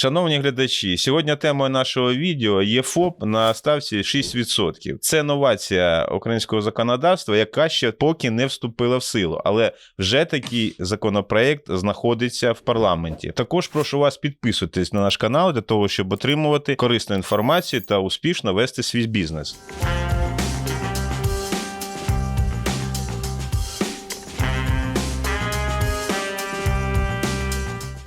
Шановні глядачі, сьогодні темою нашого відео є ФОП на ставці 6%. Це новація українського законодавства, яка ще поки не вступила в силу, але вже такий законопроект знаходиться в парламенті. Також прошу вас підписуватись на наш канал для того, щоб отримувати корисну інформацію та успішно вести свій бізнес.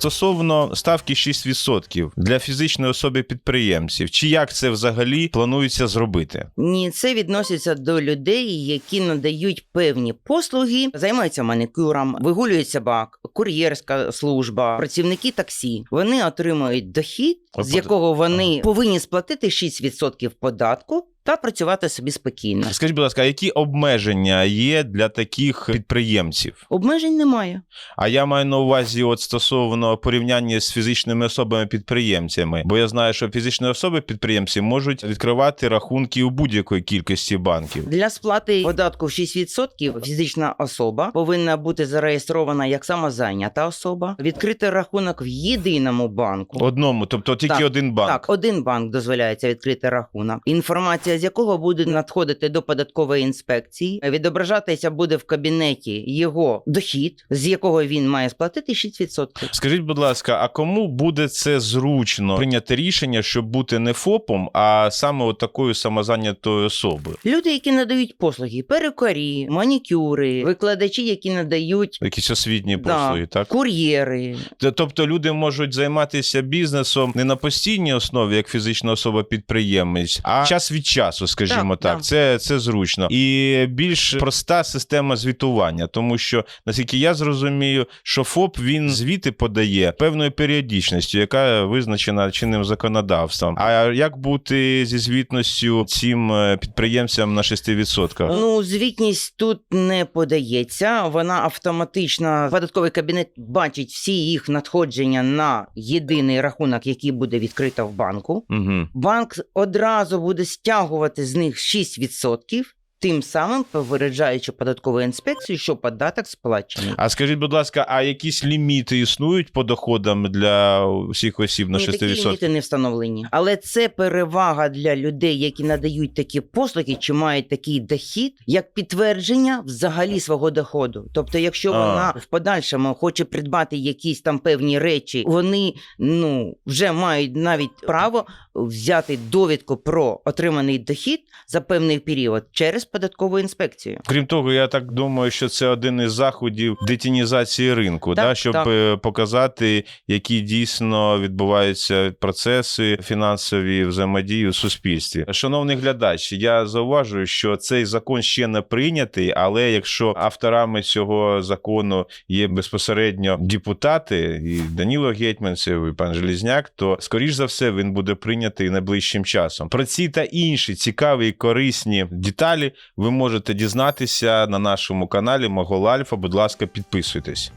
Стосовно ставки 6% для фізичної особи підприємців, чи як це взагалі планується зробити? Ні, це відноситься до людей, які надають певні послуги, займаються манікюром, вигулюють собак, кур'єрська служба, працівники таксі. Вони отримують дохід, з якого вони повинні сплатити 6% податку та працювати собі спокійно. Скажіть, будь ласка, а які обмеження є для таких підприємців? Обмежень немає. А я маю на увазі, от стосовно порівняння з фізичними особами-підприємцями, бо я знаю, що фізичні особи-підприємці можуть відкривати рахунки у будь-якої кількості банків. Для сплати податку в 6% фізична особа повинна бути зареєстрована як самозайнята особа, відкрити рахунок в єдиному банку. Одному, тобто тільки Так, один банк. Так, один банк дозволяється відкрити рахунок. Інформація з якого буде надходити до податкової інспекції, відображатися буде в кабінеті його дохід, з якого він має сплатити 6%. Скажіть, будь ласка, а кому буде це зручно прийняти рішення, щоб бути не ФОПом, а саме от такою самозайнятою особою? Люди, які надають послуги, перукарі, манікюри, викладачі, які надають Якісь освітні Да. послуги, так? кур'єри. Тобто люди можуть займатися бізнесом не на постійній основі, як фізична особа-підприємець, а час від часу, скажімо Так, так. да. Це, це зручно. І більш проста система звітування, тому що, наскільки я зрозумію, що ФОП він звіти подає певною періодичністю, яка визначена чинним законодавством. А як бути зі звітністю цим е, підприємцям на 6%? Ну, звітність тут не подається. Вона автоматично податковий кабінет бачить всі їх надходження на єдиний рахунок, який буде відкрито в банку. Угу. Банк одразу буде стягувати з них 6%, тим самим попереджаючи податкову інспекцію, що податок сплачений. А скажіть, будь ласка, а якісь ліміти існують по доходам для всіх осіб на Ні, 6%? такі ліміти не встановлені. Але це перевага для людей, які надають такі послуги, чи мають такий дохід, як підтвердження взагалі свого доходу. Тобто, якщо А. вона в подальшому хоче придбати якісь там певні речі, вони ну вже мають навіть право взяти довідку про отриманий дохід за певний період через податкову інспекцію. Крім того, я так думаю, що це один із заходів детінізації ринку, Так, да, щоб так. е, показати, які дійсно відбуваються процеси фінансові взаємодії у суспільстві. Шановний глядач, я зауважую, що цей закон ще не прийнятий, але якщо авторами цього закону є безпосередньо депутати, і Даніло Гетьманцев, і пан Желізняк, то скоріш за все він буде прийнятий найближчим часом. Про ці та інші цікаві і корисні деталі ви можете дізнатися на нашому каналі Могол Альфа. Будь ласка, підписуйтесь.